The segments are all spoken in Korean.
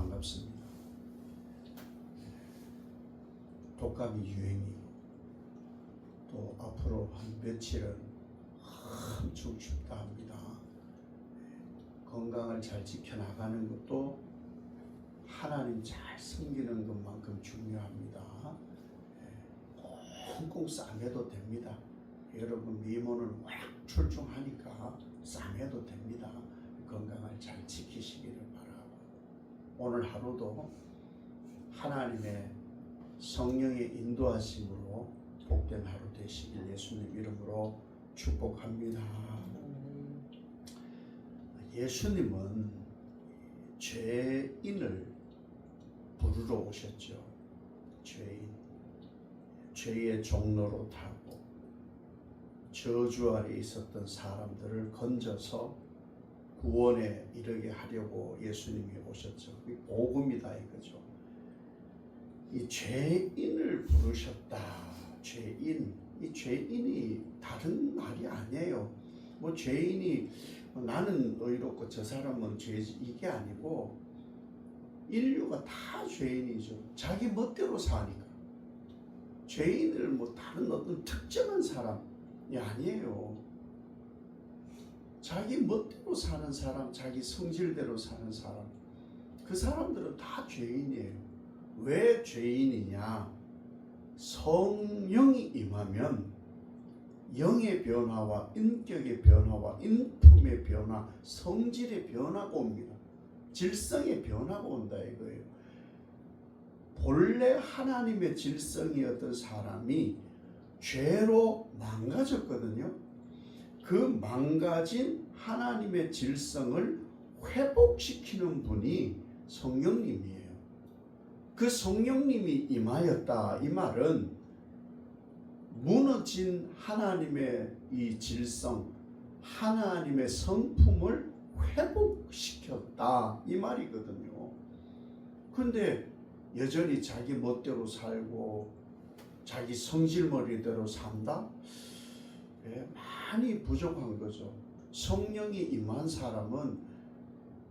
반갑습니다. 독감이 유행이고 또 앞으로 한 며칠은 엄청 춥다 합니다. 건강을 잘 지켜나가는 것도 하나님 잘 섬기는 것만큼 중요합니다. 꽁꽁 싸매도 됩니다. 여러분 미모는 워낙 출중하니까 싸매도 됩니다. 건강을 잘 지키시기를 오늘 하루도 하나님의 성령의 인도하심으로 복된 하루 되시길 예수님 이름으로 축복합니다. 예수님은 죄인을 부르러 오셨죠. 죄인. 죄의 종로로 타고 저주 아래 있었던 사람들을 건져서 구원에 이르게 하려고 예수님이 오셨죠. 이 복음이다 이거죠. 이 죄인을 부르셨다. 죄인. 이 죄인이 다른 말이 아니에요. 뭐 죄인이 나는 의롭고 저 사람은 죄지 이게 아니고 인류가 다 죄인이죠. 자기 멋대로 사니까. 죄인을 뭐 다른 어떤 특정한 사람이 아니에요. 자기 멋대로 사는 사람, 자기 성질대로 사는 사람, 그 사람들은 다 죄인이에요. 왜 죄인이냐? 성령이 임하면 영의 변화와 인격의 변화와 인품의 변화, 성질의 변화가 옵니다. 질성의 변화가 온다 이거예요. 본래 하나님의 질성이었던 사람이 죄로 망가졌거든요. 그 망가진 하나님의 질성을 회복시키는 분이 성령님이에요. 그 성령님이 임하였다. 이 말은 무너진 하나님의 이 질성, 하나님의 성품을 회복시켰다. 이 말이거든요. 근데 여전히 자기 멋대로 살고 자기 성질머리대로 산다? 예, 많이 부족한 거죠. 성령이 임한 사람은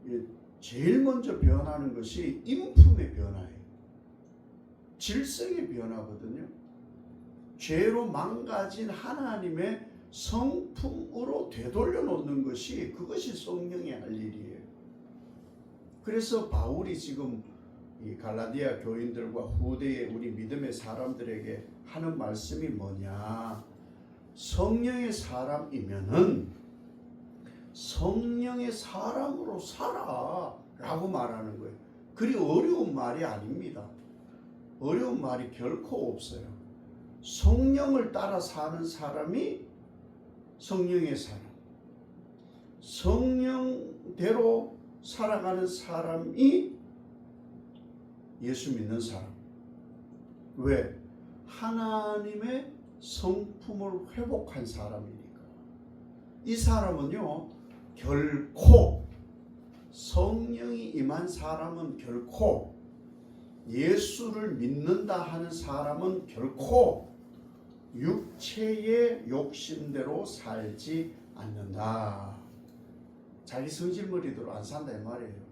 예, 제일 먼저 변하는 것이 인품의 변화예요. 질성의 변화거든요. 죄로 망가진 하나님의 성품으로 되돌려 놓는 것이 그것이 성령의 할 일이에요. 그래서 바울이 지금 이 갈라디아 교인들과 후대의 우리 믿음의 사람들에게 하는 말씀이 뭐냐? 성령의 사람이면은 성령의 사람으로 살아 라고 말하는 거예요. 그리 어려운 말이 아닙니다. 어려운 말이 결코 없어요. 성령을 따라 사는 사람이 성령의 사람. 성령대로 살아가는 사람이 예수 믿는 사람. 왜? 하나님의 성품을 회복한 사람이니까. 이 사람은요, 결코 성령이 임한 사람은 결코 예수를 믿는다 하는 사람은 결코 육체의 욕심대로 살지 않는다. 자기 성질머리대로 안 산다 이 말이에요.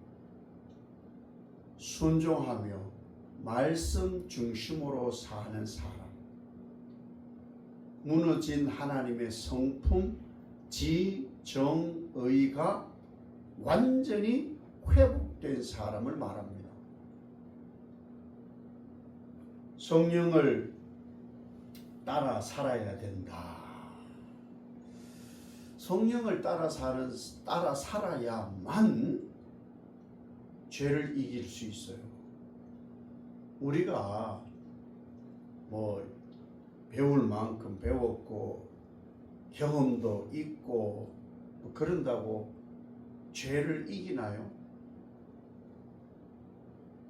순종하며 말씀 중심으로 사는 사람. 무너진 하나님의 성품, 지, 정, 의가 완전히 회복된 사람을 말합니다. 성령을 따라 살아야 된다. 성령을 따라 사는 따라 살아야만 죄를 이길 수 있어요. 우리가 뭐 배울 만큼 배웠고 경험도 있고 뭐 그런다고 죄를 이기나요?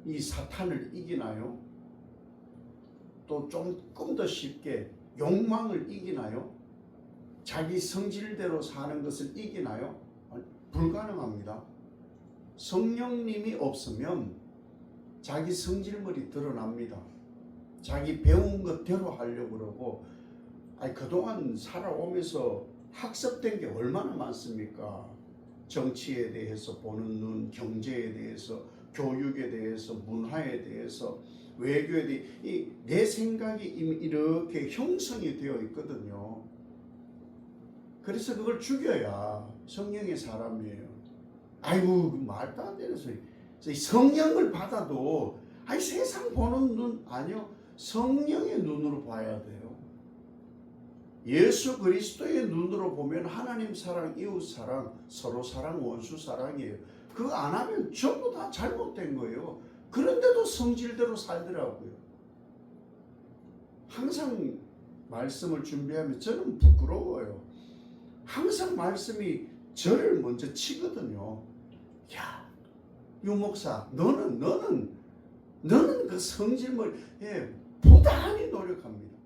이 사탄을 이기나요? 또 조금 더 쉽게 욕망을 이기나요? 자기 성질대로 사는 것을 이기나요? 불가능합니다. 성령님이 없으면 자기 성질머리 드러납니다. 자기 배운 것대로 하려고 그러고 아니 그동안 살아오면서 학습된 게 얼마나 많습니까? 정치에 대해서 보는 눈, 경제에 대해서, 교육에 대해서 문화에 대해서 외교에 대해 이내 생각이 이렇게 형성이 되어 있거든요. 그래서 그걸 죽여야 성령의 사람이에요. 아이고 그 말도 안 되는 소리. 성령을 받아도 아니 세상 보는 눈 아니요 성령의 눈으로 봐야 돼요. 예수 그리스도의 눈으로 보면 하나님 사랑, 이웃 사랑, 서로 사랑, 원수 사랑이에요. 그거 안 하면 전부 다 잘못된 거예요. 그런데도 성질대로 살더라고요. 항상 말씀을 준비하면 저는 부끄러워요. 항상 말씀이 저를 먼저 치거든요. 야, 유 목사, 너는 너는 너는 그 성질을 예, 부단히 노력합니다.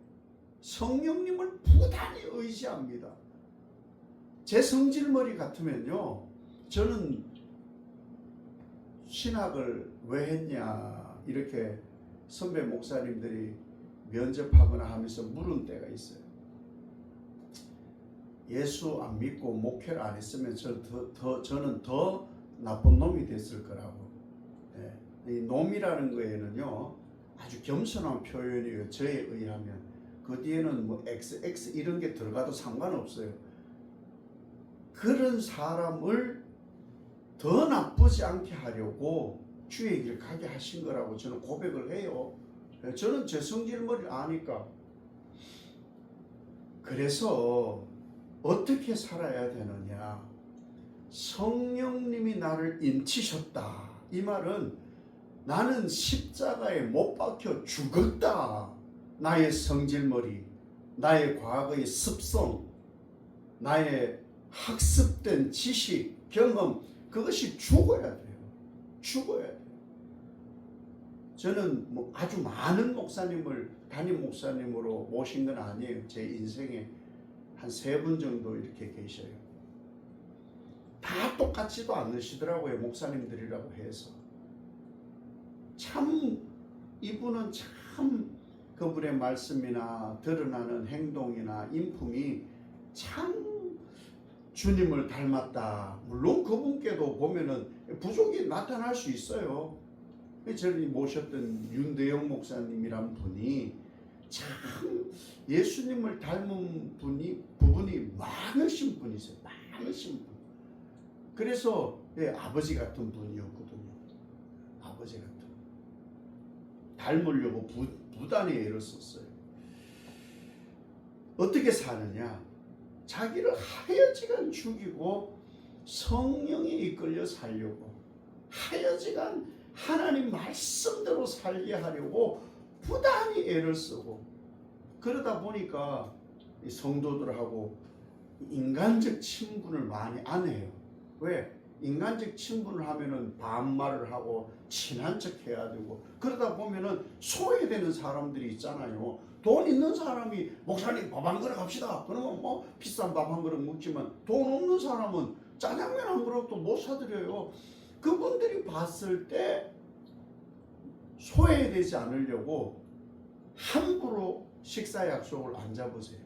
성령님을 부단히 의지합니다. 제 성질머리 같으면요, 저는 신학을 왜 했냐 이렇게 선배 목사님들이 면접하거나 하면서 물은 때가 있어요. 예수 안 믿고 목회를 안 했으면 저, 더, 더, 저는 더 나쁜 놈이 됐을 거라고. 예. 이 놈이라는 거에는요 아주 겸손한 표현이에요. 저에 의하면 그 뒤에는 뭐 X, X 이런 게 들어가도 상관없어요. 그런 사람을 더 나쁘지 않게 하려고 주의 길 가게 하신 거라고 저는 고백을 해요. 예, 저는 제 성질머리를 아니까. 그래서 어떻게 살아야 되느냐. 성령님이 나를 인치셨다. 이 말은 나는 십자가에 못 박혀 죽었다. 나의 성질머리, 나의 과거의 습성, 나의 학습된 지식, 경험, 그것이 죽어야 돼요. 죽어야 돼요. 저는 뭐 아주 많은 목사님을 담임 목사님으로 모신 건 아니에요. 제 인생에 한 세 분 정도 이렇게 계셔요. 다 똑같지도 않으시더라고요. 목사님들이라고 해서. 참, 이분은 참 그분의 말씀이나 드러나는 행동이나 인품이 참 주님을 닮았다. 물론 그분께도 보면은 부족이 나타날 수 있어요. 저희 모셨던 윤대영 목사님이란 분이 참 예수님을 닮은 분이 부분이 많으신 분이세요. 많으신 분. 그래서 예, 아버지 같은 분이었거든요. 아버지 같은. 분. 닮으려고 부, 부단히 애를 썼어요. 어떻게 사느냐? 자기를 하여지간 죽이고 성령에 이끌려 살려고 하여지간 하나님 말씀대로 살게 하려고 부단히 애를 쓰고 그러다 보니까 이 성도들하고 인간적 친분을 많이 안 해요. 왜? 인간적 친분을 하면은 반말을 하고 친한 척 해야 되고 그러다 보면은 소외되는 사람들이 있잖아요. 돈 있는 사람이 목사님 밥 한 그릇 갑시다. 그러면 뭐 비싼 밥 한 그릇 먹지만 돈 없는 사람은 짜장면 한 그릇도 못 사드려요. 그분들이 봤을 때 소외되지 않으려고 함부로 식사 약속을 안 잡으세요.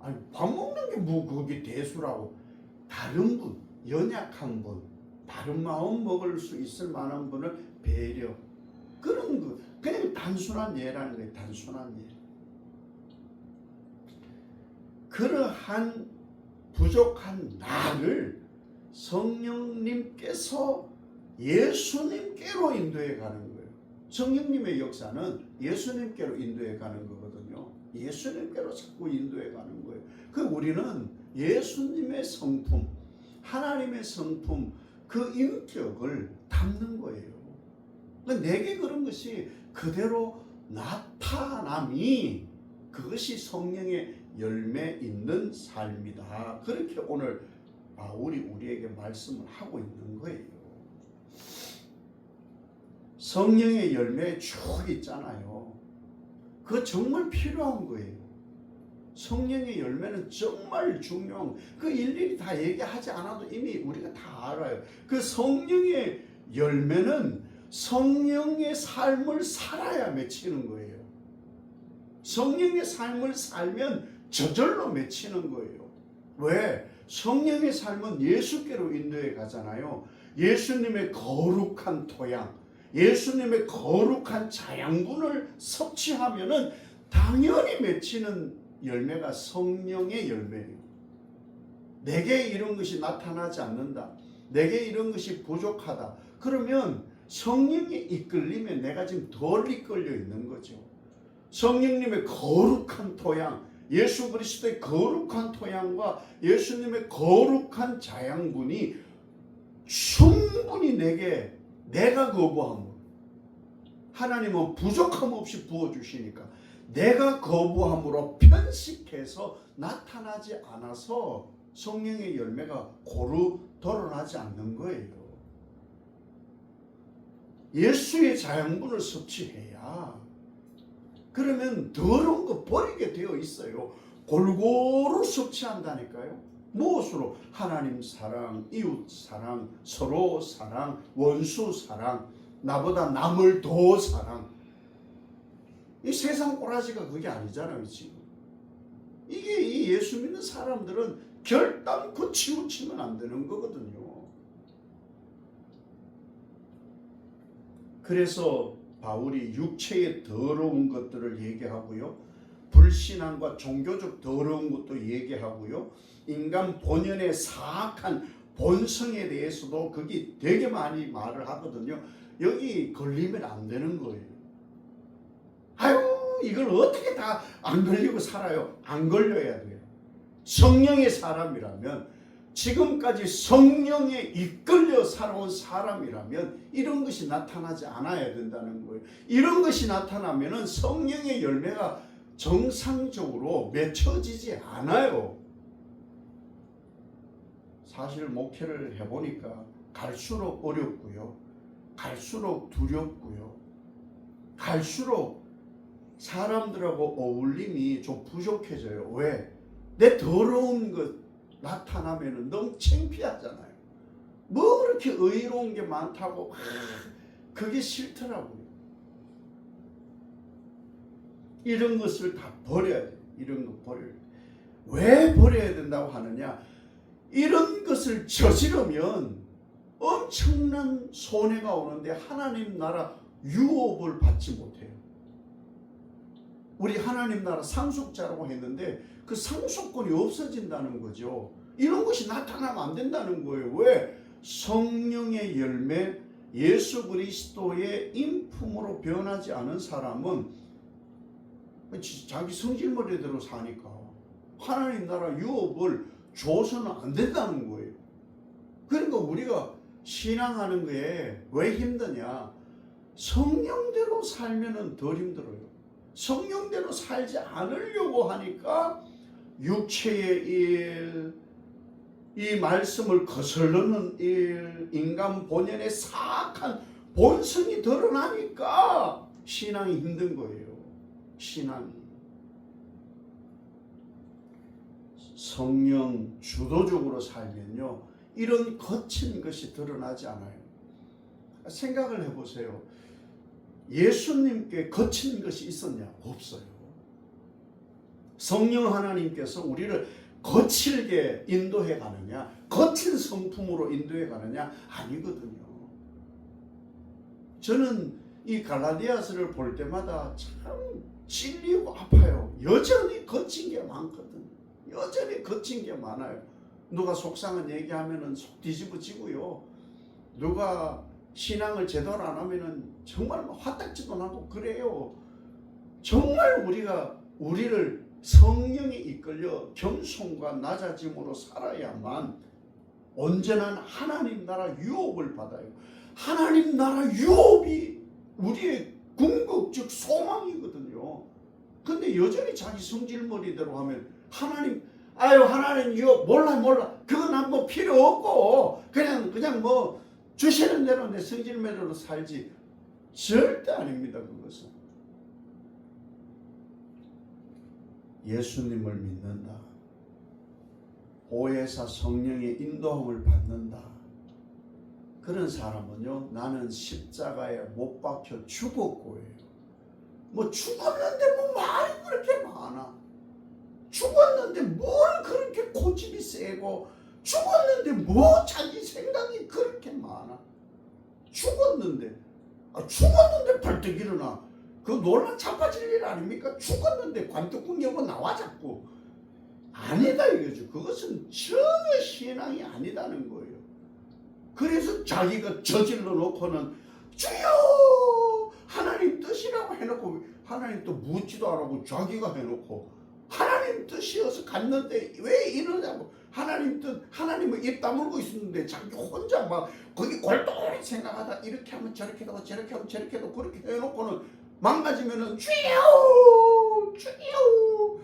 아니 밥 먹는 게 뭐 그게 대수라고 다른 분, 연약한 분, 다른 마음 먹을 수 있을 만한 분을 배려 그런 거 그냥 단순한 예라는 거예요. 단순한 예. 그러한 부족한 나를 성령님께서 예수님께로 인도해 가는 거예요. 성령님의 역사는 예수님께로 인도해 가는 거거든요. 예수님께로 자꾸 인도해 가는 거예요. 그 우리는 예수님의 성품, 하나님의 성품, 그 인격을 담는 거예요. 그러니까 내게 그런 것이 그대로 나타남이 그것이 성령의 열매 있는 삶이다. 그렇게 오늘 바울이 우리에게 말씀을 하고 있는 거예요. 성령의 열매 쭉 있잖아요. 그거 정말 필요한 거예요. 성령의 열매는 정말 중요한 그 일일이 다 얘기하지 않아도 이미 우리가 다 알아요. 그 성령의 열매는 성령의 삶을 살아야 맺히는 거예요. 성령의 삶을 살면 저절로 맺히는 거예요. 왜? 성령의 삶은 예수께로 인도해 가잖아요. 예수님의 거룩한 토양, 예수님의 거룩한 자양분을 섭취하면은 당연히 맺히는 열매가 성령의 열매예요. 내게 이런 것이 나타나지 않는다. 내게 이런 것이 부족하다. 그러면 성령이 이끌리면 내가 지금 덜 이끌려 있는 거죠. 성령님의 거룩한 토양, 예수 그리스도의 거룩한 토양과 예수님의 거룩한 자양분이 충분히 내게 내가 거부함으로 하나님은 부족함 없이 부어주시니까 내가 거부함으로 편식해서 나타나지 않아서 성령의 열매가 고루 드러나지 않는 거예요. 예수의 자양분을 섭취해야 그러면 더러운 거 버리게 되어 있어요. 골고루 섭취한다니까요. 무엇으로? 하나님 사랑, 이웃 사랑, 서로 사랑, 원수 사랑, 나보다 남을 더 사랑. 이 세상 꼬라지가 그게 아니잖아요, 지금. 이게 이 예수 믿는 사람들은 결단코 치우치면 안 되는 거거든요. 그래서 바울이 육체의 더러운 것들을 얘기하고요. 불신앙과 종교적 더러운 것도 얘기하고요. 인간 본연의 사악한 본성에 대해서도 거기 되게 많이 말을 하거든요. 여기 걸리면 안 되는 거예요. 이걸 어떻게 다 안 걸리고 살아요? 안 걸려야 돼요. 성령의 사람이라면 지금까지 성령에 이끌려 살아온 사람이라면 이런 것이 나타나지 않아야 된다는 거예요. 이런 것이 나타나면은 성령의 열매가 정상적으로 맺혀지지 않아요. 사실 목회를 해보니까 갈수록 어렵고요. 갈수록 두렵고요. 갈수록 사람들하고 어울림이 좀 부족해져요. 왜? 내 더러운 것 나타나면은 너무 창피하잖아요. 뭐 그렇게 의로운 게 많다고 그게 싫더라고요. 이런 것을 다 버려야 돼. 이런 거 버려야 돼. 왜 버려야 된다고 하느냐? 이런 것을 저지르면 엄청난 손해가 오는데 하나님 나라 유업을 받지 못해요. 우리 하나님 나라 상속자라고 했는데 그 상속권이 없어진다는 거죠. 이런 것이 나타나면 안 된다는 거예요. 왜? 성령의 열매, 예수 그리스도의 인품으로 변하지 않은 사람은 자기 성질머리대로 사니까 하나님 나라 유업을 줘서는 안 된다는 거예요. 그러니까 우리가 신앙하는 거에 왜 힘드냐? 성령대로 살면은 덜 힘들어요. 성령대로 살지 않으려고 하니까 육체의 일, 이 말씀을 거슬르는 일, 인간 본연의 사악한 본성이 드러나니까 신앙이 힘든 거예요. 신앙이. 성령 주도적으로 살면요. 이런 거친 것이 드러나지 않아요. 생각을 해보세요. 예수님께 거친 것이 있었냐? 없어요. 성령 하나님께서 우리를 거칠게 인도해 가느냐? 거친 성품으로 인도해 가느냐? 아니거든요. 저는 이 갈라디아서를 볼 때마다 참 찔리고 아파요. 여전히 거친 게 많거든. 여전히 거친 게 많아요. 누가 속상한 얘기하면은 속 뒤집어지고요. 누가 신앙을 제대로 안 하면은 정말 화딱지도 나고 그래요. 정말 우리가 우리를 성령에 이끌려 겸손과 낮아짐으로 살아야만 온전한 하나님 나라 유업을 받아요. 하나님 나라 유업이 우리의 궁극적 소망이거든요. 근데 여전히 자기 성질머리대로 하면 하나님 아유 하나님 유업 몰라 몰라 그건 난뭐 필요 없고 그냥 그냥 뭐 주시는 대로 내 성질매로 살지. 절대 아닙니다 그것은. 예수님을 믿는다. 보혜사 성령의 인도함을 받는다. 그런 사람은요 나는 십자가에 못 박혀 죽었고예요. 뭐 죽었는데 뭐 말이 그렇게 많아. 죽었는데 뭘 그렇게 고집이 세고 죽었는데 뭐 자기 많아? 죽었는데 아, 죽었는데 벌떡 일어나 그 놀라 자빠질 일 아닙니까? 죽었는데 관뚜껑 열고 나와 자꾸 아니다 이거죠. 그것은 전혀 신앙이 아니다는 거예요. 그래서 자기가 저질러 놓고는 주여 하나님 뜻이라고 해놓고 하나님 또 묻지도 않고 자기가 해놓고 하나님 뜻이어서 갔는데 왜 이러냐고 하나님 뜻 하나님은 입 다물고 있었는데 자기 혼자 막 거기 골똘히 생각하다 이렇게 하면 저렇게 하고 저렇게 하면 저렇게 하고 그렇게 해놓고는 망가지면은 주여 주여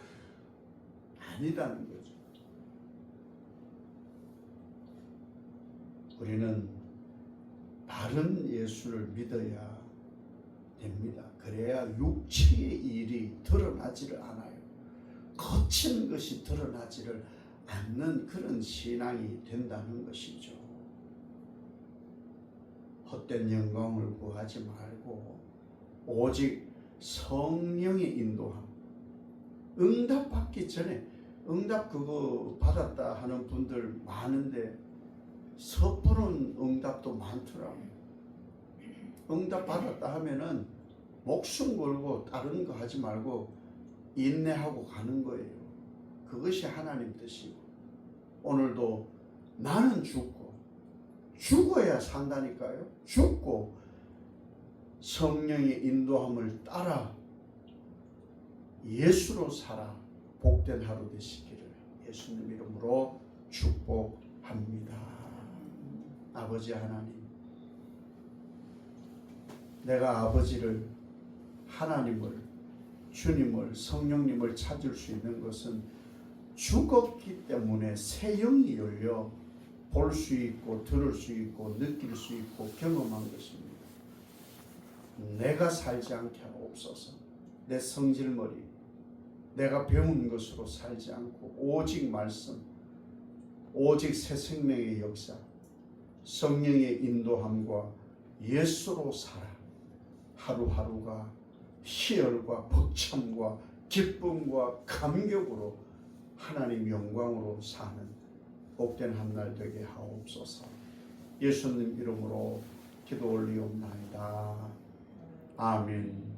아니다는 거죠. 우리는 바른 예수를 믿어야 됩니다. 그래야 육체의 일이 드러나지를 않아요. 거친 것이 드러나지를 않 는 그런 신앙이 된다는 것이죠. 헛된 영광을 구하지 말고 오직 성령의 인도함. 응답 받기 전에 응답 그거 받았다 하는 분들 많은데 섣부른 응답도 많더라고요. 응답 받았다 하면은 목숨 걸고 다른 거 하지 말고 인내하고 가는 거예요. 그것이 하나님 뜻이고 오늘도 나는 죽고 죽어야 산다니까요. 죽고 성령의 인도함을 따라 예수로 살아 복된 하루 되시기를 예수님 이름으로 축복합니다. 아버지 하나님, 내가 아버지를 하나님을 주님을 성령님을 찾을 수 있는 것은 죽었기 때문에 새 영이 열려 볼 수 있고 들을 수 있고 느낄 수 있고 경험한 것입니다. 내가 살지 않게 하옵소서. 내 성질머리, 내가 배운 것으로 살지 않고 오직 말씀, 오직 새 생명의 역사, 성령의 인도함과 예수로 살아 하루하루가 희열과 벅참과 기쁨과 감격으로 하나님 영광으로 사는 복된 한 날 되게 하옵소서. 예수님 이름으로 기도 올리옵나이다. 아멘.